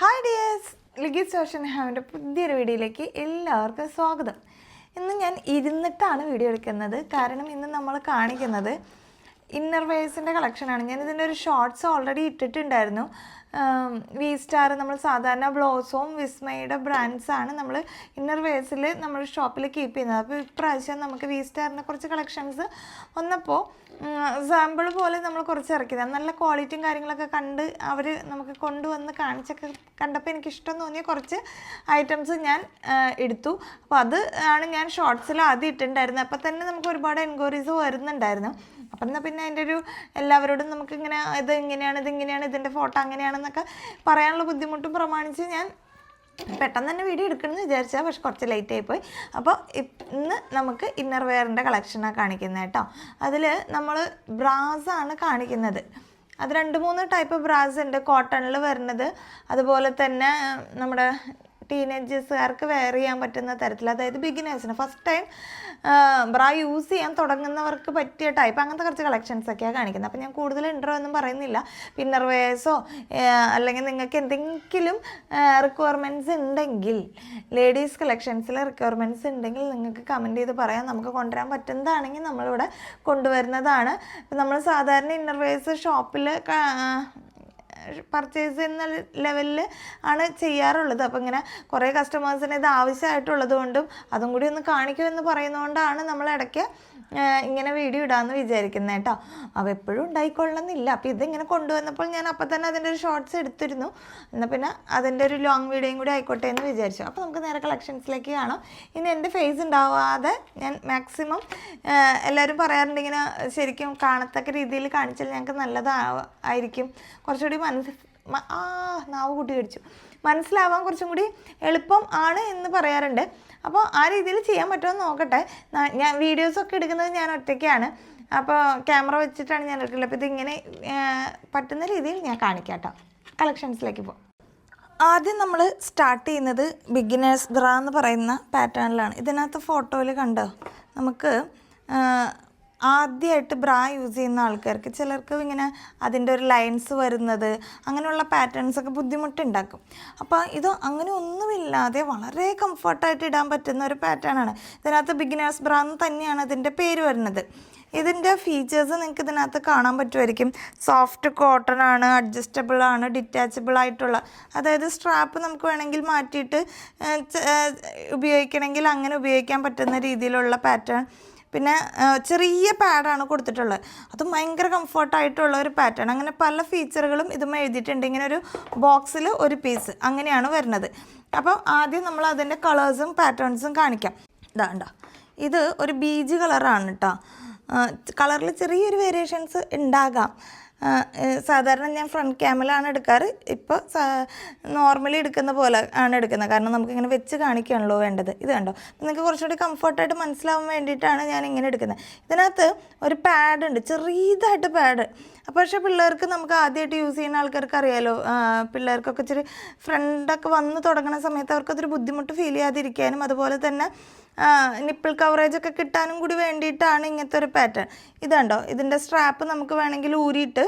Hi dears Ligi's fashion ഹാവിന്റെ പുതിയൊരു വീഡിയോയിലേക്ക് എല്ലാവർക്കും സ്വാഗതം. ഇന്ന് ഞാൻ ഇരുന്നിട്ടാണ് വീഡിയോ എടുക്കുന്നത്. കാരണം ഇന്ന് നമ്മൾ കാണിക്കുന്നത് ഇന്നർ വെയേഴ്സിന്റെ കളക്ഷനാണ് ഞാൻ ഇതിന്റെ ഒരു ഷോർട്സ് ഓൾറെഡി ഇട്ടിട്ടുണ്ടായിരുന്നു. വി സ്റ്റാർ നമ്മൾ സാധാരണ ബ്ലൗസും വിസ്മയുടെ ബ്രാൻഡ്സാണ് നമ്മൾ ഇന്നർ വെയേഴ്സിൽ നമ്മൾ ഷോപ്പിൽ കീപ്പ് ചെയ്യുന്നത്. അപ്പോൾ ഇപ്രാവശ്യം നമുക്ക് വി സ്റ്റാറിന്റെ കുറച്ച് കളക്ഷൻസ് വന്നപ്പോൾ സാമ്പിൾ പോലെ നമ്മൾ കുറച്ച് ഇറക്കിയത് നല്ല ക്വാളിറ്റിയും കാര്യങ്ങളൊക്കെ കണ്ട് അവർ നമുക്ക് കൊണ്ടുവന്ന് കാണിച്ചൊക്കെ കണ്ടപ്പോൾ എനിക്ക് ഇഷ്ടം തോന്നിയ കുറച്ച് ഐറ്റംസ് ഞാൻ എടുത്തു. അപ്പോൾ അത് ആണ് ഞാൻ ഷോർട്സിൽ ആദ്യം ഇട്ടിട്ടുണ്ടായിരുന്നത്. അപ്പോൾ തന്നെ നമുക്ക് ഒരുപാട് എൻക്വയറീസ് വരുന്നുണ്ടായിരുന്നു. അപ്പം എന്നാൽ പിന്നെ അതിന്റെ ഒരു എല്ലാവരോടും നമുക്ക് ഇങ്ങനെ ഇത് ഇങ്ങനെയാണ് ഇത് ഇങ്ങനെയാണ് ഇതിന്റെ ഫോട്ടോ അങ്ങനെയാണെന്നൊക്കെ പറയാനുള്ള ബുദ്ധിമുട്ടും പ്രമാണിച്ച് ഞാൻ പെട്ടെന്ന് തന്നെ വീഡിയോ എടുക്കണമെന്ന് വിചാരിച്ചാൽ പക്ഷെ കുറച്ച് ലേറ്റ് ആയിപ്പോയി അപ്പോൾ ഇന്ന് നമുക്ക് ഇന്നർ വെയറിന്റെ കളക്ഷനാണ് കാണിക്കുന്നത് കേട്ടോ. അതിൽ നമ്മൾ ബ്രാസാണ് കാണിക്കുന്നത്. അത് രണ്ട് മൂന്ന് ടൈപ്പ് ബ്രാസ് ഉണ്ട്. കോട്ടണിൽ വരുന്നത്. അതുപോലെ തന്നെ നമ്മുടെ ടീനേജേഴ്സുകാർക്ക് വെയർ ചെയ്യാൻ പറ്റുന്ന തരത്തിൽ അതായത് ബിഗിനേഴ്സിന് ഫസ്റ്റ് ടൈം ബ്രാ യൂസ് ചെയ്യാൻ തുടങ്ങുന്നവർക്ക് പറ്റിയ ടൈപ്പ് അങ്ങനത്തെ കുറച്ച് കളക്ഷൻസ് ഒക്കെയാണ് കാണിക്കുന്നത്. അപ്പോൾ ഞാൻ കൂടുതൽ ഇൻട്രോ ഒന്നും പറയുന്നില്ല. പിന്നർ വെയേഴ്സോ അല്ലെങ്കിൽ നിങ്ങൾക്ക് എന്തെങ്കിലും റിക്വയർമെന്റ്സ് ഉണ്ടെങ്കിൽ ലേഡീസ് കളക്ഷൻസിൽ റിക്വയർമെന്റ്സ് ഉണ്ടെങ്കിൽ നിങ്ങൾക്ക് കമന്റ് ചെയ്ത് പറയാം. നമുക്ക് കൊണ്ടുവരാൻ പറ്റുന്നതാണെങ്കിൽ നമ്മളിവിടെ കൊണ്ടുവരുന്നതാണ്. നമ്മൾ സാധാരണ ഇന്നർ വെയേഴ്സ് ഷോപ്പിൽ പർച്ചേസ് എന്ന ലെവലിൽ ആണ് ചെയ്യാറുള്ളത്. അപ്പോൾ ഇങ്ങനെ കുറേ കസ്റ്റമേഴ്സിന് ഇത് ആവശ്യമായിട്ടുള്ളത് കൊണ്ടും അതും കൂടി ഒന്ന് കാണിക്കുമെന്ന് പറയുന്നതുകൊണ്ടാണ് നമ്മൾ ഇടയ്ക്ക് ഇങ്ങനെ വീഡിയോ ഇടാന്ന് വിചാരിക്കുന്നത് കേട്ടോ. അപ്പോൾ എപ്പോഴും ഉണ്ടായിക്കൊള്ളണമെന്നില്ല. അപ്പോൾ ഇതിങ്ങനെ കൊണ്ടുവന്നപ്പോൾ ഞാൻ അപ്പം തന്നെ അതിന്റെ ഒരു ഷോർട്സ് എടുത്തിരുന്നു. എന്നാൽ പിന്നെ അതിന്റെ ഒരു ലോങ് വീഡിയോയും കൂടി ആയിക്കോട്ടെ എന്ന് വിചാരിച്ചു. അപ്പോൾ നമുക്ക് നേരെ കളക്ഷൻസിലേക്ക് കാണാം. ഇനി എന്റെ ഫേസ് ഉണ്ടാവാതെ ഞാൻ മാക്സിമം എല്ലാവരും പറയാറുണ്ട് ഇങ്ങനെ ശരിക്കും കാണത്തക്ക രീതിയിൽ കാണിച്ചാൽ ഞങ്ങൾക്ക് നല്ലതായിരിക്കും കുറച്ചുകൂടി മനസ്സ് ആ നാവ് കൂട്ടി കടിച്ചു. മനസ്സിലാവാൻ കുറച്ചും കൂടി എളുപ്പം ആണ് എന്ന് പറയാറുണ്ട്. അപ്പോൾ ആ രീതിയിൽ ചെയ്യാൻ പറ്റുമെന്ന് നോക്കട്ടെ. ഞാൻ വീഡിയോസൊക്കെ എടുക്കുന്നത് ഞാൻ ഒറ്റയ്ക്കാണ്. അപ്പോൾ ക്യാമറ വെച്ചിട്ടാണ് ഞാൻ എടുക്കുന്നത്. അപ്പോൾ ഇതിങ്ങനെ പറ്റുന്ന രീതിയിൽ ഞാൻ കാണിക്കാം കേട്ടോ. കളക്ഷൻസിലേക്ക് പോകും ആദ്യം നമ്മൾ സ്റ്റാർട്ട് ചെയ്യുന്നത് ബിഗിനേഴ്സ് ബ്ര എന്ന് പറയുന്ന പാറ്റേണിലാണ് ഇതിനകത്ത് ഫോട്ടോയിൽ കണ്ടോ? നമുക്ക് ആദ്യമായിട്ട് ബ്രാ യൂസ് ചെയ്യുന്ന ആൾക്കാർക്ക് ചിലർക്ക് ഇങ്ങനെ അതിന്റെ ഒരു ലൈൻസ് വരുന്നത് അങ്ങനെയുള്ള പാറ്റേൺസ് ഒക്കെ ബുദ്ധിമുട്ടുണ്ടാക്കും. അപ്പോൾ ഇത് അങ്ങനെ ഒന്നുമില്ലാതെ വളരെ കംഫർട്ടായിട്ട് ഇടാൻ പറ്റുന്ന ഒരു പാറ്റേണാണ് ഇതിനകത്ത് ബിഗിനേഴ്സ് ബ്രാ എന്ന് തന്നെയാണ് അതിന്റെ പേര് വരുന്നത്. ഇതിന്റെ ഫീച്ചേഴ്സ് നിങ്ങൾക്ക് ഇതിനകത്ത് കാണാൻ പറ്റുമായിരിക്കും. സോഫ്റ്റ് കോട്ടൺ ആണ് അഡ്ജസ്റ്റബിൾ ആണ് ഡിറ്റാച്ചബിൾ ആയിട്ടുള്ള. അതായത് സ്ട്രാപ്പ് നമുക്ക് വേണമെങ്കിൽ മാറ്റിയിട്ട് ഉപയോഗിക്കണമെങ്കിൽ അങ്ങനെ ഉപയോഗിക്കാൻ പറ്റുന്ന രീതിയിലുള്ള പാറ്റേൺ പിന്നെ ചെറിയ പാഡാണ് കൊടുത്തിട്ടുള്ളത്. അതും ഭയങ്കര കംഫർട്ടായിട്ടുള്ള ഒരു പാറ്റേൺ അങ്ങനെ പല ഫീച്ചറുകളും ഇതും എഴുതിയിട്ടുണ്ട്. ഇങ്ങനെ ഒരു ബോക്സിൽ ഒരു പീസ് അങ്ങനെയാണ് വരുന്നത്. അപ്പോൾ ആദ്യം നമ്മൾ അതിന്റെ കളേഴ്സും പാറ്റേൺസും കാണിക്കാം. ഇതാ ഉണ്ടോ ഇത് ഒരു ബീജ് കളറാണ് കേട്ടോ കളറിൽ ചെറിയൊരു വേരിയേഷൻസ് ഉണ്ടാകാം. സാധാരണ ഞാൻ ഫ്രണ്ട് ക്യാമിലാണ് എടുക്കാറ്. ഇപ്പോൾ നോർമലി എടുക്കുന്ന പോലെ ആണ് എടുക്കുന്നത്. കാരണം നമുക്കിങ്ങനെ വെച്ച് കാണിക്കുകയാണല്ലോ വേണ്ടത്. ഇത് കണ്ടോ? നിങ്ങൾക്ക് കുറച്ചുകൂടി കംഫർട്ടായിട്ട് മനസ്സിലാവാൻ വേണ്ടിയിട്ടാണ് ഞാൻ ഇങ്ങനെ എടുക്കുന്നത്. ഇതിനകത്ത് ഒരു പാഡ് ഉണ്ട്. ചെറിയതായിട്ട് പാഡ് അപ്പോൾ പക്ഷേ പിള്ളേർക്ക് നമുക്ക് ആദ്യമായിട്ട് യൂസ് ചെയ്യുന്ന ആൾക്കാർക്ക് അറിയാലോ പിള്ളേർക്കൊക്കെ ഇച്ചിരി ഫ്രണ്ടൊക്കെ വന്ന് തുടങ്ങുന്ന സമയത്ത് അവർക്കതൊരു ബുദ്ധിമുട്ട് ഫീൽ ചെയ്യാതിരിക്കാനും അതുപോലെ തന്നെ നിപ്പിൾ കവറേജ് ഒക്കെ കിട്ടാനും കൂടി വേണ്ടിയിട്ടാണ് ഇങ്ങനത്തെ ഒരു പാറ്റേൺ ഇതുണ്ടോ ഇതിന്റെ സ്ട്രാപ്പ് നമുക്ക് വേണമെങ്കിൽ ഊരിയിട്ട്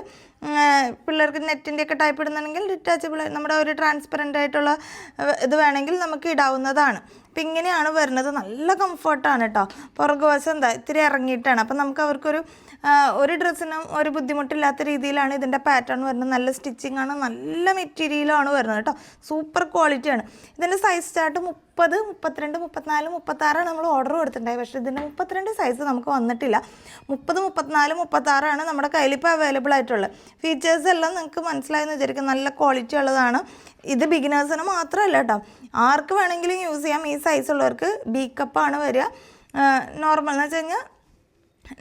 പിള്ളേർക്ക് നെറ്റിന്റെ ഒക്കെ ടൈപ്പ് ഇടുന്നുണ്ടെങ്കിൽ ഡിറ്റാച്ചബിൾ നമ്മുടെ ഒരു ട്രാൻസ്പെറന്റ് ആയിട്ടുള്ള ഇത് വേണമെങ്കിൽ നമുക്ക് ഇടാവുന്നതാണ്. അപ്പം ഇങ്ങനെയാണ് വരുന്നത്. നല്ല കംഫർട്ടാണ് കേട്ടോ പുറകുവശം എന്താ ഇത്തിരി ഇറങ്ങിയിട്ടാണ്. അപ്പം നമുക്ക് അവർക്കൊരു ഒരു ഡ്രസ്സിനും ഒരു ബുദ്ധിമുട്ടില്ലാത്ത രീതിയിലാണ് ഇതിന്റെ പാറ്റേൺ വരുന്നത്. നല്ല സ്റ്റിച്ചിങ് ആണ് നല്ല മെറ്റീരിയലാണ് വരുന്നത് കേട്ടോ. സൂപ്പർ ക്വാളിറ്റിയാണ് ഇതിന്റെ സൈസ് ചാർട്ട് മുപ്പത് മുപ്പത്തിരണ്ട് മുപ്പത്തിനാല് മുപ്പത്താറാണ് നമ്മൾ ഓർഡർ കൊടുത്തിട്ടുണ്ടായത്. പക്ഷേ ഇതിന്റെ മുപ്പത്തിരണ്ട് സൈസ് നമുക്ക് വന്നിട്ടില്ല. മുപ്പത് മുപ്പത്തിനാല് മുപ്പത്താറാണ് നമ്മുടെ കയ്യിൽ ഇപ്പോൾ അവൈലബിൾ ആയിട്ടുള്ളത്. ഫീച്ചേഴ്സ് എല്ലാം നിങ്ങൾക്ക് മനസ്സിലായെന്ന് വിചാരിക്കും നല്ല ക്വാളിറ്റി ഉള്ളതാണ്. ഇത് ബിഗിനേഴ്സിന് മാത്രമല്ല കേട്ടോ. ആർക്ക് വേണമെങ്കിലും യൂസ് ചെയ്യാം. ഈ സൈസ് ഉള്ളവർക്ക് ബി കപ്പാണ് വരിക. നോർമൽ എന്ന് വെച്ച് കഴിഞ്ഞാൽ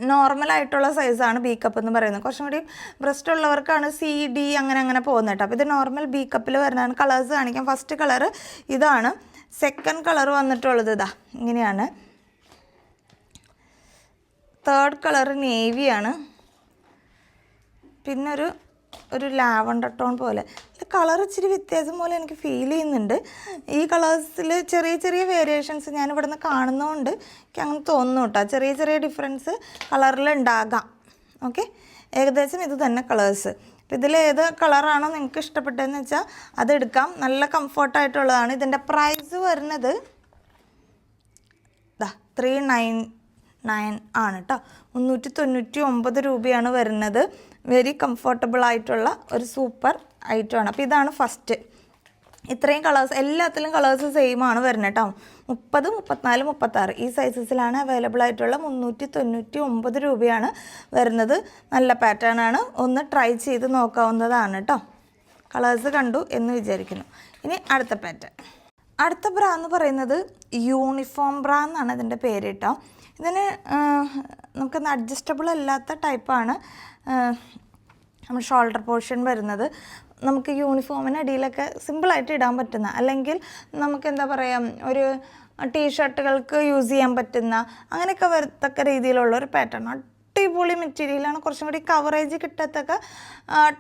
നോർമൽ ആയിട്ടുള്ള സൈസാണ് ബി കപ്പ് എന്ന് പറയുന്നത്. കുറച്ചും കൂടി ബ്രസ്റ്റ് ഉള്ളവർക്കാണ് സി ഡി അങ്ങനെ അങ്ങനെ പോകുന്നത് കേട്ടോ. അപ്പോൾ ഇത് നോർമൽ ബി കപ്പിൽ വരുന്നതാണ്. കളേഴ്സ് കാണിക്കാം. ഫസ്റ്റ് കളർ ഇതാണ്. സെക്കൻഡ് കളർ വന്നിട്ടുള്ളത് ഇതാ. ഇങ്ങനെയാണ്. തേർഡ് കളർ നേവിയാണ് പിന്നെ ഒരു ലാവണ്ടർ ടോൺ പോലെ. കളർ ഇച്ചിരി വ്യത്യാസം പോലെ എനിക്ക് ഫീൽ ചെയ്യുന്നുണ്ട്. ഈ കളേഴ്സിൽ ചെറിയ ചെറിയ വേരിയേഷൻസ് ഞാൻ ഇവിടെ നിന്ന് കാണുന്നതുകൊണ്ട് എനിക്ക് അങ്ങനെ തോന്നുന്നു കേട്ടോ ചെറിയ ചെറിയ ഡിഫറൻസ് കളറിൽ ഉണ്ടാകാം. ഓക്കെ ഏകദേശം ഇത് തന്നെ കളേഴ്സ്. അപ്പോൾ ഇതിൽ ഏത് കളറാണോ നിങ്ങൾക്ക് ഇഷ്ടപ്പെട്ടതെന്ന് വെച്ചാൽ അതെടുക്കാം നല്ല കംഫർട്ടായിട്ടുള്ളതാണ് ഇതിന്റെ പ്രൈസ് വരുന്നത് ത്രീ നയൻ നയൻ ആണ് കേട്ടോ മുന്നൂറ്റി തൊണ്ണൂറ്റി ഒമ്പത് രൂപയാണ് വരുന്നത്. വെരി കംഫർട്ടബിൾ ആയിട്ടുള്ള ഒരു സൂപ്പർ ഐറ്റമാണ് അപ്പോൾ ഇതാണ് ഫസ്റ്റ് ഇത്രയും കളേഴ്സ് എല്ലാത്തിലും കളേഴ്സ് സെയിം ആണ് വരുന്നത് കേട്ടോ മുപ്പത് മുപ്പത്തിനാല് മുപ്പത്താറ്. ഈ സൈസസിലാണ് അവൈലബിൾ ആയിട്ടുള്ള മുന്നൂറ്റി തൊണ്ണൂറ്റി ഒമ്പത് രൂപയാണ് വരുന്നത്. നല്ല പാറ്റേൺ ആണ്. ഒന്ന് ട്രൈ ചെയ്ത് നോക്കാവുന്നതാണ് കേട്ടോ കളേഴ്സ് കണ്ടു എന്ന് വിചാരിക്കുന്നു. ഇനി അടുത്ത പാറ്റേൺ അടുത്ത ബ്രാ എന്ന് പറയുന്നത് യൂണിഫോം ബ്രാ എന്നാണ് ഇതിന്റെ പേര് കേട്ടോ ഇതിന് നമുക്ക് അഡ്ജസ്റ്റബിൾ അല്ലാത്ത ടൈപ്പാണ് നമ്മൾ ഷോൾഡർ പോർഷൻ വരുന്നത്. നമുക്ക് യൂണിഫോമിന് അടിയിലൊക്കെ സിമ്പിളായിട്ട് ഇടാൻ പറ്റുന്ന അല്ലെങ്കിൽ നമുക്ക് എന്താ പറയുക ഒരു ടീഷർട്ടുകൾക്ക് യൂസ് ചെയ്യാൻ പറ്റുന്ന അങ്ങനെയൊക്കെ വരത്തക്ക രീതിയിലുള്ള ഒരു പാറ്റേൺ അടിപൊളി മെറ്റീരിയലാണ് കുറച്ചും കൂടി കവറേജ് കിട്ടത്തക്ക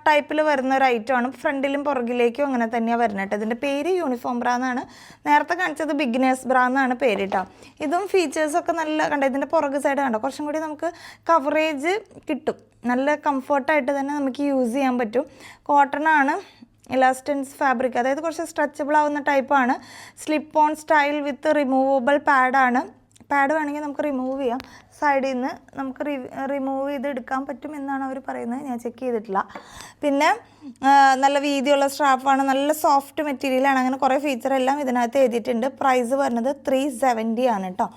ടൈപ്പിൽ വരുന്ന ഒരു ഐറ്റം ആണ്. ഫ്രണ്ടിലും പുറകിലേക്കും അങ്ങനെ തന്നെയാണ് വരുന്നത് ഇതിന്റെ പേര് യൂണിഫോം ബ്രാ എന്നാണ് നേരത്തെ കാണിച്ചത് ബിഗിനേഴ്സ് ബ്രാ എന്നാണ് പേര് ഇതും ഫീച്ചേഴ്സൊക്കെ നല്ല കണ്ടോ ഇതിന്റെ പുറക് സൈഡ് കണ്ടോ? കുറച്ചും കൂടി നമുക്ക് കവറേജ് കിട്ടും. നല്ല കംഫർട്ടായിട്ട് തന്നെ നമുക്ക് യൂസ് ചെയ്യാൻ പറ്റും. കോട്ടൺ ആണ് ഇലാസ്റ്റൻസ് ഫാബ്രിക് അതായത് കുറച്ച് സ്ട്രെച്ചബിൾ ആവുന്ന ടൈപ്പാണ് slip on style with removable പാഡാണ് pad വേണമെങ്കിൽ നമുക്ക് റിമൂവ് ചെയ്യാം. സൈഡിൽ നിന്ന് നമുക്ക് റിമൂവ് ചെയ്ത് എടുക്കാൻ പറ്റും എന്നാണ് അവർ പറയുന്നത്. ഞാൻ ചെക്ക് ചെയ്തിട്ടില്ല. പിന്നെ നല്ല വീതിയുള്ള സ്ട്രാപ്പാണ് നല്ല സോഫ്റ്റ് മെറ്റീരിയലാണ് അങ്ങനെ കുറേ ഫീച്ചറെല്ലാം ഇതിനകത്ത് എഴുതിയിട്ടുണ്ട്. പ്രൈസ് വരുന്നത് ത്രീ സെവന്റി ആണ് കേട്ടോ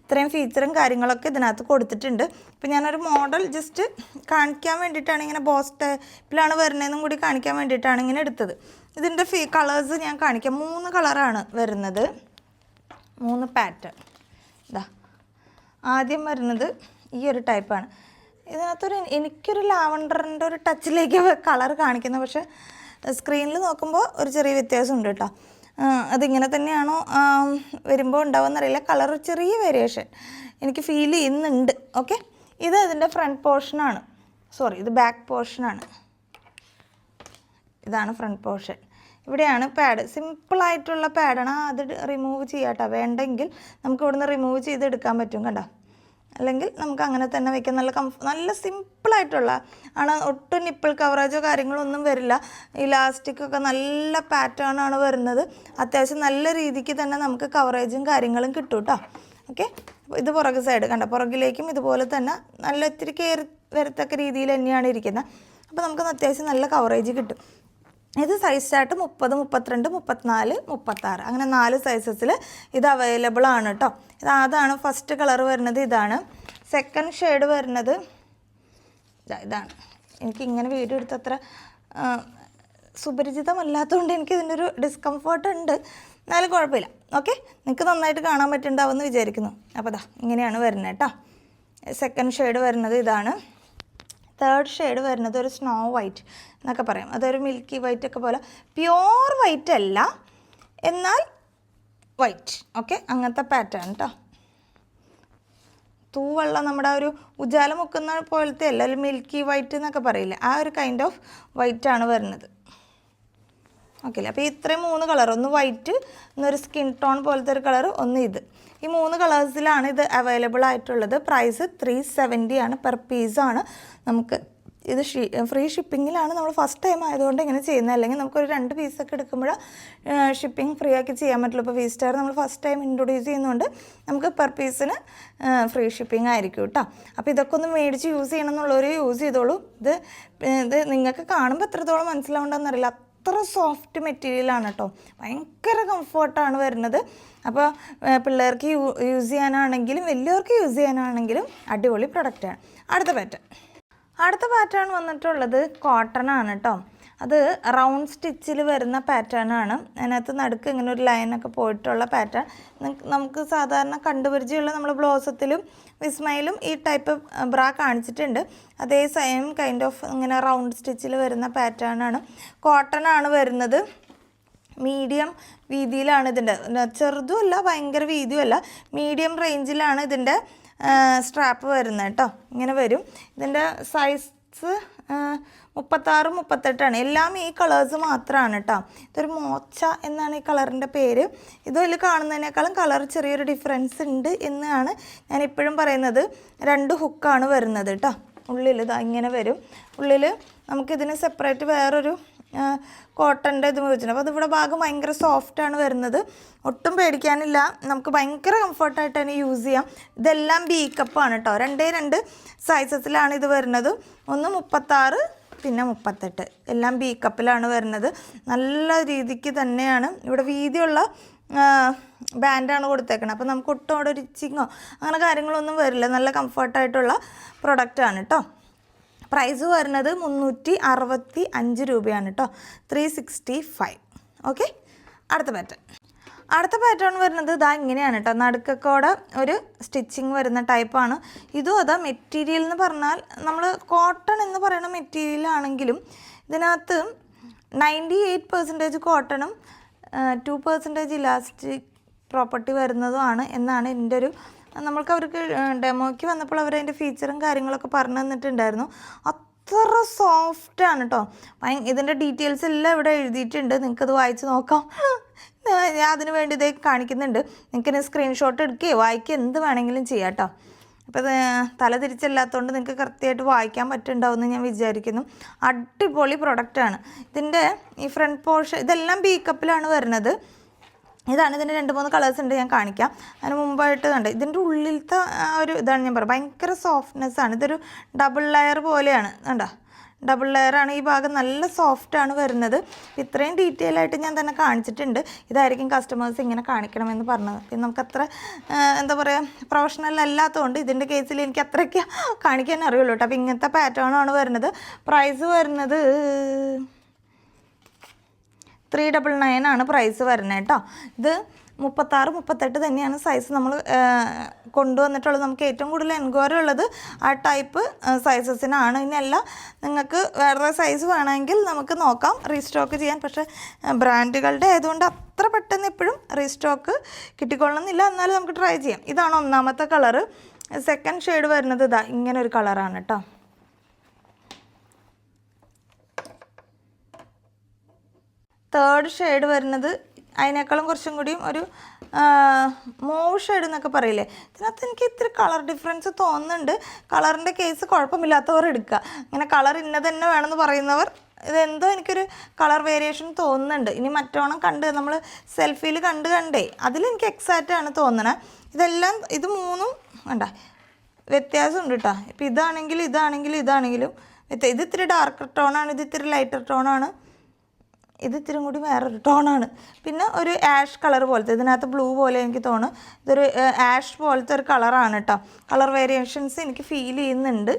ഇത്രയും ഫീച്ചറും കാര്യങ്ങളൊക്കെ ഇതിനകത്ത് കൊടുത്തിട്ടുണ്ട്. ഇപ്പം ഞാനൊരു മോഡൽ ജസ്റ്റ് കാണിക്കാൻ വേണ്ടിയിട്ടാണ് ഇങ്ങനെ ബോസ് ടൈപ്പിലാണ് വരുന്നതെന്നും കൂടി കാണിക്കാൻ വേണ്ടിയിട്ടാണ് ഇങ്ങനെ എടുത്തത്. ഇതിന്റെ ഫീ കളേഴ്സ് ഞാൻ കാണിക്കാം. മൂന്ന് കളറാണ് വരുന്നത്. മൂന്ന് പാറ്റേൺ ഇതാ ആദ്യം വരുന്നത് ഈ ഒരു ടൈപ്പാണ് ഇതിനകത്തൊരു എനിക്കൊരു ലാവണ്ടറിന്റെ ഒരു ടച്ചിലേക്ക് കളർ കാണിക്കുന്നത് പക്ഷേ സ്ക്രീനിൽ നോക്കുമ്പോൾ ഒരു ചെറിയ വ്യത്യാസമുണ്ട് കേട്ടോ. അതിങ്ങനെ തന്നെയാണോ വരുമ്പോൾ ഉണ്ടാവുമെന്നറിയില്ല. കളർ ചെറിയ വേരിയേഷൻ എനിക്ക് ഫീൽ ചെയ്യുന്നുണ്ട്. ഓക്കെ ഇത് അതിന്റെ ഫ്രണ്ട് പോർഷനാണ് സോറി ഇത് ബാക്ക് പോർഷനാണ് ഇതാണ് ഫ്രണ്ട് പോർഷൻ ഇവിടെയാണ് പാഡ് സിമ്പിളായിട്ടുള്ള പാഡാണ് അത് റിമൂവ് ചെയ്യാട്ടോ. വേണ്ടെങ്കിൽ നമുക്ക് ഇവിടുന്ന് റിമൂവ് ചെയ്ത് എടുക്കാൻ പറ്റും കണ്ടോ? അല്ലെങ്കിൽ നമുക്ക് അങ്ങനെ തന്നെ വെക്കാം. നല്ല കംഫ് നല്ല സിമ്പിളായിട്ടുള്ള ആണ്. ഒട്ടും നിപ്പിൾ കവറേജോ കാര്യങ്ങളോ ഒന്നും വരില്ല. ഇലാസ്റ്റിക്കൊക്കെ നല്ല പാറ്റേൺ ആണ് വരുന്നത്. അത്യാവശ്യം നല്ല രീതിക്ക് തന്നെ നമുക്ക് കവറേജും കാര്യങ്ങളും കിട്ടും കേട്ടോ. ഓക്കെ ഇത് പുറക് സൈഡ് കണ്ട? പുറകിലേക്കും ഇതുപോലെ തന്നെ നല്ല ഒത്തിരി കയറി വരത്തക്ക രീതിയിൽ തന്നെയാണ് ഇരിക്കുന്നത്. അപ്പോൾ നമുക്ക് അത്യാവശ്യം നല്ല കവറേജ് കിട്ടും. ഇത് സൈസ് ചാർട്ട് മുപ്പത് മുപ്പത്തിരണ്ട് മുപ്പത്തിനാല് മുപ്പത്താറ്. അങ്ങനെ നാല് സൈസസിൽ ഇത് അവൈലബിൾ ആണ് കേട്ടോ ഇത് അതാണ് ഫസ്റ്റ് കളർ വരുന്നത് ഇതാണ്. സെക്കൻഡ് ഷെയ്ഡ് വരുന്നത് ഇതാണ്. എനിക്ക് ഇങ്ങനെ വീഡിയോ എടുത്തത്ര സുപരിചിതമല്ലാത്തതുകൊണ്ട് എനിക്ക് ഇതിന്റെ ഒരു ഡിസ്കംഫേർട്ട് ഉണ്ട്. എന്നാലും കുഴപ്പമില്ല. ഓക്കെ നിങ്ങൾക്ക് നന്നായിട്ട് കാണാൻ പറ്റുന്നുണ്ടാവുമെന്ന് വിചാരിക്കുന്നു. അപ്പോൾ ദാ ഇങ്ങനെയാണ് വരുന്നത് കേട്ടോ സെക്കൻഡ് ഷെയ്ഡ് വരുന്നത് ഇതാണ്. തേർഡ് ഷെയ്ഡ് വരുന്നത് ഒരു സ്നോ വൈറ്റ് എന്നൊക്കെ പറയാം. അതൊരു മിൽക്കി വൈറ്റ് ഒക്കെ പോലെ. പ്യോർ വൈറ്റ് അല്ല. എന്നാൽ വൈറ്റ് ഓക്കെ അങ്ങനത്തെ പാറ്റേൺ കേട്ടോ തൂവെള്ളം നമ്മുടെ ഒരു ഉജാല മുക്കുന്ന പോലത്തെ അല്ല ഒരു മിൽക്കി വൈറ്റ് എന്നൊക്കെ പറയില്ലേ? ആ ഒരു കൈൻഡ് ഓഫ് വൈറ്റ് ആണ് വരുന്നത്. ഓക്കെ അല്ലേ അപ്പോൾ ഇത്രയും മൂന്ന് കളർ ഒന്ന് വൈറ്റ് ഒന്നൊരു സ്കിൻ ടോൺ പോലത്തെ ഒരു കളർ ഒന്ന് ഇത്. ഈ മൂന്ന് കളേഴ്സിലാണ് ഇത് അവൈലബിൾ ആയിട്ടുള്ളത്. പ്രൈസ് ത്രീ സെവന്റി ആണ് പെർ പീസാണ് നമുക്ക് ഇത് ഷീ ഫ്രീ ഷിപ്പിങ്ങിലാണ് നമ്മൾ ഫസ്റ്റ് ടൈം ആയതുകൊണ്ട് ഇങ്ങനെ ചെയ്യുന്നത്. അല്ലെങ്കിൽ നമുക്കൊരു രണ്ട് പീസൊക്കെ എടുക്കുമ്പോൾ ഷിപ്പിംഗ് ഫ്രീ ആക്കി ചെയ്യാൻ പറ്റുള്ളൂ. ഇപ്പോൾ വി നമ്മൾ ഫസ്റ്റ് ടൈം ഇൻട്രൊഡ്യൂസ് ചെയ്യുന്നതുകൊണ്ട് നമുക്ക് പെർ പീസിന് ഫ്രീ ഷിപ്പിംഗ് ആയിരിക്കും കേട്ടോ അപ്പോൾ ഇതൊക്കെ ഒന്ന് മേടിച്ച് യൂസ് ചെയ്യണം എന്നുള്ളവർ യൂസ് ചെയ്തോളൂ. ഇത് ഇത് നിങ്ങൾക്ക് കാണുമ്പോൾ എത്രത്തോളം മനസ്സിലാവുണ്ടെന്നറിയില്ല അത്ര സോഫ്റ്റ് മെറ്റീരിയലാണ് കേട്ടോ ഭയങ്കര കംഫർട്ടാണ് വരുന്നത്. അപ്പോൾ പിള്ളേർക്ക് യൂസ് ചെയ്യാനാണെങ്കിലും വലിയവർക്ക് യൂസ് ചെയ്യാനാണെങ്കിലും അടിപൊളി പ്രൊഡക്റ്റാണ് അടുത്ത പാറ്റേൺ അടുത്ത പാറ്റേൺ വന്നിട്ടുള്ളത് കോട്ടൺ ആണ് കേട്ടോ അത് റൗണ്ട് സ്റ്റിച്ചിൽ വരുന്ന പാറ്റേൺ ആണ്. അതിനകത്ത് നടുക്ക് ഇങ്ങനെ ഒരു ലൈനൊക്കെ പോയിട്ടുള്ള പാറ്റേൺ നമുക്ക് സാധാരണ കണ്ടുപരിചയമുള്ള നമ്മൾ ബ്ലോസത്തിലും വിസ്മയിലും ഈ ടൈപ്പ് ബ്രാ കാണിച്ചിട്ടുണ്ട്. അതേ സെയിം കൈൻഡ് ഓഫ് ഇങ്ങനെ റൗണ്ട് സ്റ്റിച്ചിൽ വരുന്ന പാറ്റേൺ ആണ്. കോട്ടൺ ആണ് വരുന്നത്. മീഡിയം വീതിയിലാണ് ഇതിന്റെ ചെറുതുമല്ല ഭയങ്കര വീതിയുമല്ല മീഡിയം റേഞ്ചിലാണ് ഇതിന്റെ സ്ട്രാപ്പ് വരുന്നത് കേട്ടോ. ഇങ്ങനെ വരും. ഇതിന്റെ സൈസ് മുപ്പത്താറ് മുപ്പത്തെട്ടാണ്. എല്ലാം ഈ കളേഴ്സ് മാത്രമാണ് കേട്ടോ ഇതൊരു മോച്ച എന്നാണ് ഈ കളറിന്റെ പേര്. ഇതിൽ കാണുന്നതിനേക്കാളും കളർ ചെറിയൊരു ഡിഫറൻസ് ഉണ്ട് എന്നാണ് ഞാൻ ഇപ്പോഴും പറയുന്നത്. രണ്ട് ഹുക്കാണ് വരുന്നത് കേട്ടോ ഉള്ളിൽ ഇതാ ഇങ്ങനെ വരും. ഉള്ളിൽ നമുക്കിതിന് സെപ്പറേറ്റ് വേറൊരു കോട്ടന്റെ ഇത് വെച്ചിട്ടുണ്ട് അപ്പോൾ അതിവിടെ ഭാഗം ഭയങ്കര സോഫ്റ്റാണ് വരുന്നത്. ഒട്ടും പേടിക്കാനില്ല. നമുക്ക് ഭയങ്കര കംഫർട്ടായിട്ട് തന്നെ യൂസ് ചെയ്യാം. ഇതെല്ലാം ബി കപ്പാണ് കേട്ടോ രണ്ടേ രണ്ട് സൈസസിലാണ് ഇത് വരുന്നത്. ഒന്ന് മുപ്പത്താറ് പിന്നെ മുപ്പത്തെട്ട്. എല്ലാം ബി കപ്പിലാണ് വരുന്നത്. നല്ല രീതിക്ക് തന്നെയാണ്. ഇവിടെ വീതിയുള്ള ബാൻഡാണ് കൊടുത്തേക്കുന്നത് അപ്പോൾ നമുക്ക് ഒട്ടും അവിടെ ഒരു ഇച്ചിങ്ങോ അങ്ങനെ കാര്യങ്ങളൊന്നും വരില്ല. നല്ല കംഫർട്ടായിട്ടുള്ള പ്രൊഡക്റ്റാണ് കേട്ടോ പ്രൈസ് വരുന്നത് മുന്നൂറ്റി അറുപത്തി അഞ്ച് രൂപയാണ് കേട്ടോ ത്രീ സിക്സ്റ്റി ഫൈവ് ഓക്കെ അടുത്ത പാറ്റേൺ അടുത്ത പാറ്റേൺ വരുന്നത് ഇതാ ഇങ്ങനെയാണ് കേട്ടോ നടുക്കക്കോടെ ഒരു സ്റ്റിച്ചിങ് വരുന്ന ടൈപ്പാണ് ഇതും അതാ മെറ്റീരിയൽ എന്ന് പറഞ്ഞാൽ നമ്മൾ കോട്ടൺ എന്ന് പറയുന്ന മെറ്റീരിയൽ ആണെങ്കിലും ഇതിനകത്ത് നയന്റി എയ്റ്റ് പെർസെന്റേജ് കോട്ടണും ടു പെർസെന്റേജ് ഇലാസ്റ്റിക് പ്രോപ്പർട്ടി വരുന്നതുമാണ് എന്നാണ് എന്റെ ഒരു നമ്മൾക്ക് അവർക്ക് ഡെമോയ്ക്ക് വന്നപ്പോൾ അവർ അതിന്റെ ഫീച്ചറും കാര്യങ്ങളൊക്കെ പറഞ്ഞു തന്നിട്ടുണ്ടായിരുന്നു. അത്ര സോഫ്റ്റാണ് കേട്ടോ ഇതിന്റെ ഡീറ്റെയിൽസ് എല്ലാം ഇവിടെ എഴുതിയിട്ടുണ്ട്. നിങ്ങൾക്കത് വായിച്ച് നോക്കാം. ഞാൻ അതിന് വേണ്ടി ഇതേ കാണിക്കുന്നുണ്ട്. നിങ്ങൾക്ക് സ്ക്രീൻഷോട്ട് എടുക്കുകയോ വായിക്കുക എന്ത് വേണമെങ്കിലും ചെയ്യാം കേട്ടോ അപ്പോൾ തല തിരിച്ചല്ലാത്തതുകൊണ്ട് നിങ്ങൾക്ക് കൃത്യമായിട്ട് വായിക്കാൻ പറ്റുന്നുണ്ടാവുമെന്ന് ഞാൻ വിചാരിക്കുന്നു. അടിപൊളി പ്രൊഡക്റ്റാണ് ഇതിന്റെ ഈ ഫ്രണ്ട് പോർഷൻ ഇതെല്ലാം ബീക്കപ്പിലാണ് വരുന്നത്. ഇതാണ് ഇതിന്റെ രണ്ട് മൂന്ന് കളേഴ്സ് ഉണ്ട് ഞാൻ കാണിക്കാം. അതിന് മുമ്പായിട്ട് കണ്ട് ഇതിന്റെ ഉള്ളിലത്തെ ഒരു ഇതാണ് ഞാൻ പറയുക ഭയങ്കര സോഫ്റ്റ്നെസ് ആണ്. ഇതൊരു ഡബിൾ ലെയർ പോലെയാണ് കണ്ടോ? ഡബിൾ ലെയറാണ് ഈ ഭാഗം നല്ല സോഫ്റ്റാണ് വരുന്നത്. ഇത്രയും ഡീറ്റെയിൽ ആയിട്ട് ഞാൻ തന്നെ കാണിച്ചിട്ടുണ്ട്. ഇതായിരിക്കും കസ്റ്റമേഴ്സ് ഇങ്ങനെ കാണിക്കണമെന്ന് പറഞ്ഞത്. പിന്നെ നമുക്ക് അത്ര എന്താ പറയുക പ്രൊഫഷണൽ അല്ലാത്തതുകൊണ്ട് ഇതിന്റെ കേസിൽ എനിക്ക് അത്രയ്ക്ക് കാണിക്കാൻ അറിയുള്ളൂ കേട്ടോ. അപ്പോൾ ഇങ്ങനത്തെ പാറ്റേണാണ് വരുന്നത്. പ്രൈസ് വരുന്നത് ത്രീ ഡബിൾ നയൻ ആണ് പ്രൈസ് വരുന്നത് കേട്ടോ. ഇത് മുപ്പത്താറ് മുപ്പത്തെട്ട് തന്നെയാണ് സൈസ് നമ്മൾ കൊണ്ടുവന്നിട്ടുള്ളത്. നമുക്ക് ഏറ്റവും കൂടുതൽ എൻക്വയറി ഉള്ളത് ആ ടൈപ്പ് സൈസസിനാണ് ഇനിയല്ല നിങ്ങൾക്ക് വേറെ സൈസ് വേണമെങ്കിൽ നമുക്ക് നോക്കാം റീസ്റ്റോക്ക് ചെയ്യാൻ. പക്ഷേ ബ്രാൻഡുകളുടെ ആയതുകൊണ്ട് അത്ര പെട്ടെന്ന് എപ്പോഴും റീസ്റ്റോക്ക് കിട്ടിക്കൊള്ളണമെന്നില്ല എന്നാലും നമുക്ക് ട്രൈ ചെയ്യാം. ഇതാണ് ഒന്നാമത്തെ കളറ് സെക്കൻഡ് ഷെയ്ഡ് വരുന്നത് ഇതാ ഇങ്ങനെ ഒരു കളറാണ് കേട്ടോ. തേർഡ് ഷെയ്ഡ് വരുന്നത് അതിനേക്കാളും കുറച്ചും കൂടിയും ഒരു മോവ് ഷെയ്ഡ് എന്നൊക്കെ പറയില്ലേ? ഇതിനകത്ത് എനിക്ക് ഇത്തിരി കളർ ഡിഫറൻസ് തോന്നുന്നുണ്ട്. കളറിന്റെ കേസ് കുഴപ്പമില്ലാത്തവർ എടുക്കുക. ഇങ്ങനെ കളർ ഇന്ന തന്നെ വേണമെന്ന് പറയുന്നവർ ഇതെന്തോ എനിക്കൊരു കളർ വേരിയേഷൻ തോന്നുന്നുണ്ട്. ഇനി മറ്റോണം കണ്ട് നമ്മൾ സെൽഫിയിൽ കണ്ട് കണ്ടേ അതിലെനിക്ക് എക്സാക്റ്റ് ആണ് തോന്നണത് ഇതെല്ലാം ഇത് മൂന്നും വേണ്ട. വ്യത്യാസമുണ്ട് കേട്ടോ ഇപ്പം ഇതാണെങ്കിലും ഇതാണെങ്കിലും ഇതാണെങ്കിലും ഇത് ഇത്തിരി ഡാർക്ക് ടോണാണ് ഇത് ഇത്തിരി ലൈറ്റർ ടോണാണ് ഇത് ഇത്തിരി കൂടി വേറൊരു ടോണാണ്. പിന്നെ ഒരു ആഷ് കളർ പോലത്തെ ഇതിനകത്ത് ബ്ലൂ പോലെ എനിക്ക് തോന്നുന്നു. ഇതൊരു ആഷ് പോലത്തെ ഒരു കളറാണ് കേട്ടോ. കളർ വേരിയേഷൻസ് എനിക്ക് ഫീൽ ചെയ്യുന്നുണ്ട്.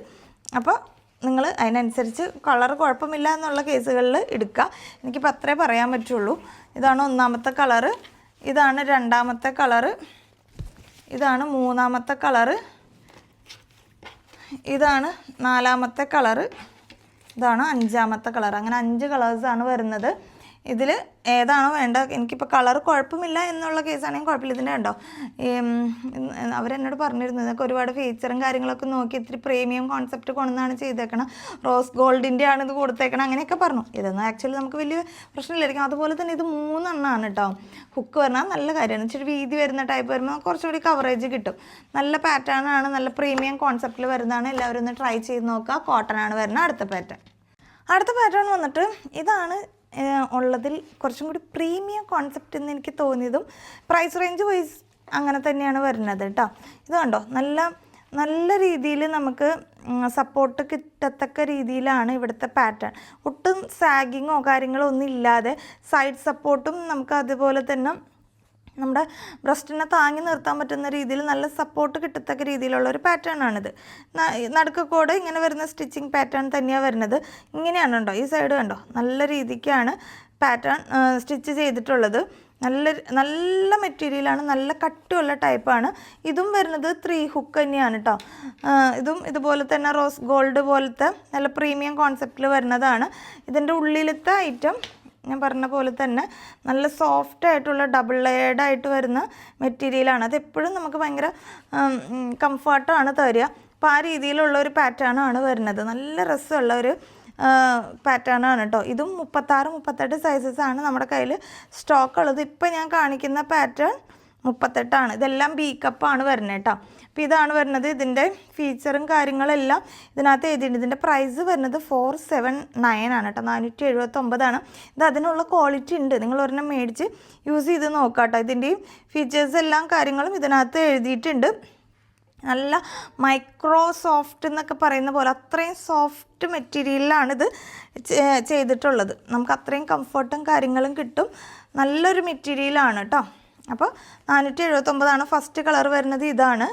അപ്പോൾ നിങ്ങൾ അതിനനുസരിച്ച് കളർ കുഴപ്പമില്ല എന്നുള്ള കേസുകളിൽ എടുക്കുക. എനിക്കിപ്പോൾ അത്രേ പറയാൻ പറ്റുള്ളൂ. ഇതാണ് ഒന്നാമത്തെ കളറ് ഇതാണ് രണ്ടാമത്തെ കളറ് ഇതാണ് മൂന്നാമത്തെ കളറ് ഇതാണ് നാലാമത്തെ കളറ് ഇതാണ് അഞ്ചാമത്തെ കളർ. അങ്ങനെ അഞ്ച് കളേഴ്സാണ് വരുന്നത്. ഇതിൽ ഏതാണോ വേണ്ട എനിക്കിപ്പോൾ കളർ കുഴപ്പമില്ല എന്നുള്ള കേസാണെങ്കിൽ കുഴപ്പമില്ല. ഇതിന്റെ കണ്ടോ? അവരെന്നോട് പറഞ്ഞിരുന്നു ഇതൊക്കെ ഒരുപാട് ഫീച്ചറും കാര്യങ്ങളൊക്കെ നോക്കി ഇത്തിരി പ്രീമിയം കോൺസെപ്റ്റ് കൊണ്ടാണ് ചെയ്തേക്കണം. റോസ് ഗോൾഡിന്റെ ആണ് ഇത് കൊടുത്തേക്കണം. അങ്ങനെയൊക്കെ പറഞ്ഞു. ഇതൊന്നും ആക്ച്വലി നമുക്ക് വലിയ പ്രശ്നമില്ലായിരിക്കും. അതുപോലെ തന്നെ ഇത് മൂന്നെണ്ണമാണ് കേട്ടോ ഹുക്ക് പറഞ്ഞാൽ നല്ല കാര്യമാണ്. ഇച്ചിരി വീതി വരുന്ന ടൈപ്പ് വരുമ്പോൾ കുറച്ചുകൂടി കവറേജ് കിട്ടും. നല്ല പാറ്റേൺ ആണ് നല്ല പ്രീമിയം കോൺസെപ്റ്റിൽ വരുന്നതാണ്. എല്ലാവരും ഒന്ന് ട്രൈ ചെയ്ത് നോക്കുക. കോട്ടൺ ആണ് വരുന്നത്. അടുത്ത പാറ്റേൺ അടുത്ത പാറ്റേൺ വന്നിട്ട് ഇതാണ് ഉള്ളതിൽ കുറച്ചും കൂടി പ്രീമിയം കോൺസെപ്റ്റ് എന്ന് എനിക്ക് തോന്നിയതും പ്രൈസ് റേഞ്ച് വൈസ് അങ്ങനെ തന്നെയാണ് വരുന്നത് കേട്ടോ ഇത് കണ്ടോ? നല്ല നല്ല രീതിയിൽ നമുക്ക് സപ്പോർട്ട് കിട്ടത്തക്ക രീതിയിലാണ് ഇവിടുത്തെ പാറ്റേൺ ഒട്ടും സാഗിങ്ങോ കാര്യങ്ങളോ ഒന്നും ഇല്ലാതെ സൈഡ് സപ്പോർട്ടും നമുക്ക് അതുപോലെ തന്നെ നമ്മുടെ ബ്രസ്റ്റിനെ താങ്ങി നിർത്താൻ പറ്റുന്ന രീതിയിൽ നല്ല സപ്പോർട്ട് കിട്ടത്തക്ക രീതിയിലുള്ള ഒരു പാറ്റേൺ ആണിത്. നടുക്കക്കോട് ഇങ്ങനെ വരുന്ന സ്റ്റിച്ചിങ് പാറ്റേൺ തന്നെയാണ് വരുന്നത്. ഇങ്ങനെയാണ് കണ്ടോ ഈ സൈഡ് കണ്ടോ? നല്ല രീതിക്കാണ് പാറ്റേൺ സ്റ്റിച്ച് ചെയ്തിട്ടുള്ളത്. നല്ല നല്ല മെറ്റീരിയലാണ് നല്ല കട്ടിയുള്ള ടൈപ്പാണ് ഇതും വരുന്നത് ത്രീ ഹുക്ക് തന്നെയാണ് കേട്ടോ ഇതും ഇതുപോലെ തന്നെ റോസ് ഗോൾഡ് പോലത്തെ നല്ല പ്രീമിയം കോൺസെപ്റ്റിൽ വരുന്നതാണ്. ഇതിന്റെ ഉള്ളിലത്തെ ഐറ്റം ഞാൻ പറഞ്ഞ പോലെ തന്നെ നല്ല സോഫ്റ്റ് ആയിട്ടുള്ള ഡബിൾ ലെയർഡ് ആയിട്ട് വരുന്ന മെറ്റീരിയലാണ് അത് എപ്പോഴും നമുക്ക് ഭയങ്കര കംഫർട്ടാണ് തരിക. അപ്പോൾ ആ രീതിയിലുള്ള ഒരു പാറ്റേണാണ് വരുന്നത്. നല്ല രസമുള്ള ഒരു പാറ്റേണാണ് കേട്ടോ ഇതും മുപ്പത്താറ് മുപ്പത്തെട്ട് സൈസസ് ആണ് നമ്മുടെ കയ്യിൽ സ്റ്റോക്ക് ഉള്ളത്. ഇപ്പം ഞാൻ കാണിക്കുന്ന പാറ്റേൺ മുപ്പത്തെട്ടാണ്. ഇതെല്ലാം ബി കപ്പാണ് വരുന്നത് കേട്ടോ. അപ്പോൾ ഇതാണ് വരുന്നത് ഇതിന്റെ ഫീച്ചറും കാര്യങ്ങളെല്ലാം. ഇതിനകത്ത് എഴുതിയിട്ടുണ്ട്. ഇതിന്റെ പ്രൈസ് വരുന്നത് ഫോർ സെവൻ നയൻ ആണ് കേട്ടോ. നാനൂറ്റി എഴുപത്തൊമ്പതാണ് ഇത് അതിനുള്ള ക്വാളിറ്റി ഉണ്ട്. നിങ്ങൾ ഒരെണ്ണം മേടിച്ച് യൂസ് ചെയ്ത് നോക്കാം കേട്ടോ. ഇതിന്റെയും ഫീച്ചേഴ്സ് എല്ലാം കാര്യങ്ങളും ഇതിനകത്ത് എഴുതിയിട്ടുണ്ട്. നല്ല മൈക്രോ സോഫ്റ്റ് എന്നൊക്കെ പറയുന്ന പോലെ അത്രയും സോഫ്റ്റ് മെറ്റീരിയലാണ് ഇത് ചെയ്തിട്ടുള്ളത്. നമുക്ക് അത്രയും കംഫർട്ടും കാര്യങ്ങളും കിട്ടും. നല്ലൊരു മെറ്റീരിയലാണ് കേട്ടോ. അപ്പോൾ നാനൂറ്റി എഴുപത്തൊമ്പതാണ് ഫസ്റ്റ് കളർ വരുന്നത് ഇതാണ്.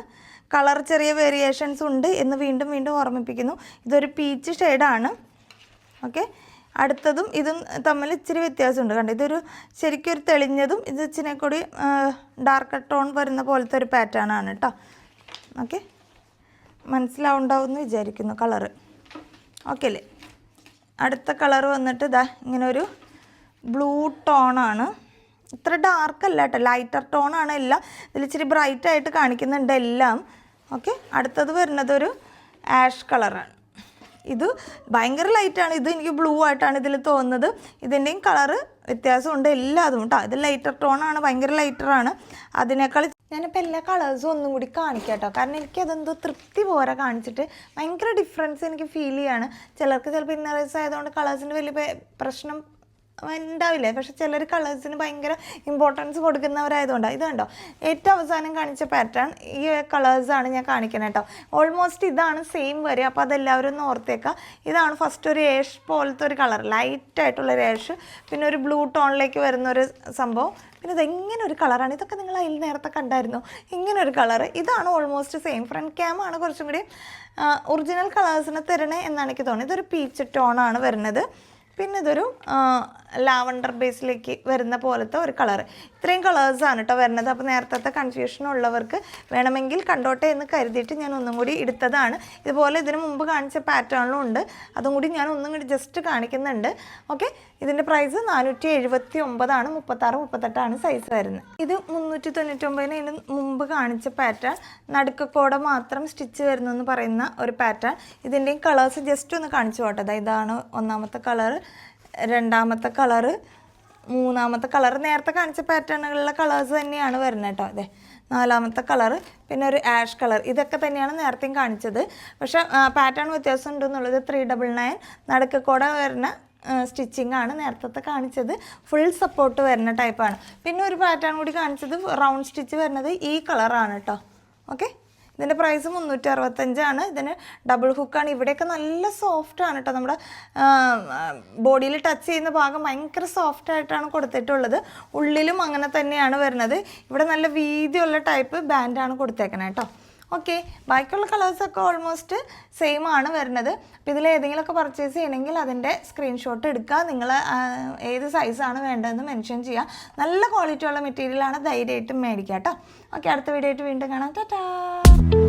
കളർ ചെറിയ വേരിയേഷൻസ് ഉണ്ട് എന്ന് വീണ്ടും വീണ്ടും ഓർമ്മിപ്പിക്കുന്നു. ഇതൊരു പീച്ച് ഷെയ്ഡാണ് ഓക്കെ അടുത്തതും ഇതും തമ്മിൽ ഇച്ചിരി വ്യത്യാസമുണ്ട്. കണ്ടോ? ഇതൊരു ശരിക്കും ഒരു തെളിഞ്ഞതും ഇത് ഇച്ചിരി കൂടി ഡാർക്ക് ടോൺ വരുന്ന പോലത്തെ ഒരു പാറ്റേൺ ആണ് കേട്ടോ ഓക്കെ മനസ്സിലാവുണ്ടാവുമെന്ന് വിചാരിക്കുന്നു കളറ് ഓക്കെ അല്ലേ അടുത്ത കളർ വന്നിട്ട് ഇതാ ഇങ്ങനെ ഒരു ബ്ലൂ ടോണാണ് ഇത്ര ഡാർക്ക് അല്ല കേട്ടോ. ലൈറ്റർ ടോണാണ് എല്ലാം. ഇതിൽ ഇച്ചിരി ബ്രൈറ്റ് ആയിട്ട് കാണിക്കുന്നുണ്ട് എല്ലാം. ഓക്കെ അടുത്തത് വരുന്നത് ഒരു ആഷ് കളറാണ് ഇത് ഭയങ്കര ലൈറ്റാണ് ഇത് എനിക്ക് ബ്ലൂ ആയിട്ടാണ് ഇതിൽ തോന്നുന്നത്. ഇതിന്റെയും കളറ് വ്യത്യാസമുണ്ട് എല്ലാതും കേട്ടോ. ഇത് ലൈറ്റർ ടോണാണ് ഭയങ്കര ലൈറ്ററാണ് അതിനേക്കാൾ ഞാനിപ്പോൾ എല്ലാ കളേഴ്സും ഒന്നും കൂടി കാണിക്കാം കേട്ടോ. കാരണം എനിക്ക് അതെന്തോ തൃപ്തി പോരെ കാണിച്ചിട്ട് ഭയങ്കര ഡിഫറൻസ് എനിക്ക് ഫീൽ ചെയ്യാണ്. ചിലർക്ക് ചിലപ്പോൾ ഇന്നറേഴ്സ് ആയതുകൊണ്ട് കളേഴ്സിന്റെ വലിയ പ്രശ്നം ഉണ്ടാവില്ലേ? പക്ഷെ ചിലർ കളേഴ്സിന് ഭയങ്കര ഇമ്പോർട്ടൻസ് കൊടുക്കുന്നവരായതുകൊണ്ടാണ് ഇത് കണ്ടോ? ഏറ്റവും അവസാനം കാണിച്ച പാറ്റേൺ ഈ കളേഴ്സാണ് ഞാൻ കാണിക്കുന്നത് കേട്ടോ ഓൾമോസ്റ്റ് ഇതാണ് സെയിം വരിക അപ്പോൾ അതെല്ലാവരും ഒന്ന് ഓർത്തേക്കുക ഇതാണ് ഫസ്റ്റ് ഒരു ഏഷ് പോലത്തെ ഒരു കളർ ലൈറ്റ് ആയിട്ടുള്ള ഏഷ് പിന്നെ ഒരു ബ്ലൂ ടോണിലേക്ക് വരുന്ന ഒരു സംഭവം. പിന്നെ ഇത് എങ്ങനെ ഒരു കളറാണ് ഇതൊക്കെ നിങ്ങൾ അതിൽ നേരത്തെ കണ്ടായിരുന്നു. ഇങ്ങനെ ഒരു കളർ ഇതാണ് ഓൾമോസ്റ്റ് സെയിം ഫ്രണ്ട് ക്യാം ആണ് കുറച്ചും കൂടി ഒറിജിനൽ കളേഴ്സിനെ തരണേ എന്നാണ് എനിക്ക് തോന്നുന്നത്. ഇതൊരു പീച്ച് ടോണാണ് വരുന്നത്. പിന്നെ ഇതൊരു ലാവണ്ടർ ബേസിലേക്ക് വരുന്ന പോലത്തെ ഒരു കളർ ഇത്രയും കളേഴ്സാണ് കേട്ടോ വരുന്നത്. അപ്പോൾ നേരത്തെ കൺഫ്യൂഷൻ ഉള്ളവർക്ക് വേണമെങ്കിൽ കണ്ടോട്ടെ എന്ന് കരുതിയിട്ട് ഞാൻ ഒന്നും കൂടി എടുത്തതാണ്. ഇതുപോലെ ഇതിന് മുമ്പ് കാണിച്ച പാറ്റേണിലും ഉണ്ട്. അതും കൂടി ഞാൻ ഒന്നും കൂടി ജസ്റ്റ് കാണിക്കുന്നുണ്ട്. ഓക്കെ ഇതിന്റെ പ്രൈസ് നാനൂറ്റി എഴുപത്തി ഒമ്പതാണ് മുപ്പത്താറ് മുപ്പത്തെട്ടാണ് സൈസ് വരുന്നത്. ഇത് മുന്നൂറ്റി തൊണ്ണൂറ്റൊമ്പതിന് ഇതിന് മുമ്പ് കാണിച്ച പാറ്റേൺ നടുക്കക്കോടെ മാത്രം സ്റ്റിച്ച് വരുന്നെന്ന് പറയുന്ന ഒരു പാറ്റേൺ ഇതിന്റെയും കളേഴ്സ് ജസ്റ്റ് ഒന്ന് കാണിച്ചു പോട്ടെ. അതായത് ഇതാണ് ഒന്നാമത്തെ കളർ രണ്ടാമത്തെ കളറ് മൂന്നാമത്തെ കളർ നേരത്തെ കാണിച്ച പാറ്റേണുകളിലെ കളേഴ്സ് തന്നെയാണ് വരുന്നത് കേട്ടോ അതെ നാലാമത്തെ കളർ പിന്നെ ഒരു ആഷ് കളർ ഇതൊക്കെ തന്നെയാണ് നേരത്തെയും കാണിച്ചത്. പക്ഷേ പാറ്റേൺ വ്യത്യാസം ഉണ്ടെന്നുള്ളത് ത്രീ ഡബിൾ നയൻ നടുക്കക്കൂടെ വരുന്ന സ്റ്റിച്ചിങ് ആണ് നേരത്തെ കാണിച്ചത്. ഫുൾ സപ്പോർട്ട് വരുന്ന ടൈപ്പാണ് പിന്നെ ഒരു പാറ്റേൺ കൂടി കാണിച്ചത് റൗണ്ട് സ്റ്റിച്ച് വരുന്നത് ഈ കളറാണ് കേട്ടോ ഓക്കെ ഇതിന്റെ പ്രൈസ് മുന്നൂറ്റി അറുപത്തഞ്ചാണ് ഇതിന് ഡബിൾ ഹുക്കാണ് ഇവിടെയൊക്കെ നല്ല സോഫ്റ്റാണ് കേട്ടോ നമ്മുടെ ബോഡിയിൽ ടച്ച് ചെയ്യുന്ന ഭാഗം ഭയങ്കര സോഫ്റ്റ് ആയിട്ടാണ് കൊടുത്തിട്ടുള്ളത്. ഉള്ളിലും അങ്ങനെ തന്നെയാണ് വരുന്നത്. ഇവിടെ നല്ല വീതിയുള്ള ടൈപ്പ് ബാൻഡാണ് കൊടുത്തേക്കണേ കേട്ടോ ഓക്കെ ബാക്കിയുള്ള കളേഴ്സൊക്കെ ഓൾമോസ്റ്റ് സെയിം ആണ് വരുന്നത്. അപ്പോൾ ഇതിൽ ഏതെങ്കിലുമൊക്കെ പർച്ചേസ് ചെയ്യണമെങ്കിൽ അതിന്റെ സ്ക്രീൻഷോട്ട് എടുക്കുക. നിങ്ങൾ ഏത് സൈസാണ് വേണ്ടതെന്ന് മെൻഷൻ ചെയ്യുക. നല്ല ക്വാളിറ്റി ഉള്ള മെറ്റീരിയലാണ് ധൈര്യമായിട്ടും മേടിക്കുക കേട്ടോ. ഓക്കെ അടുത്ത വീഡിയോ ആയിട്ട് വീണ്ടും കാണാം. ടാറ്റാ!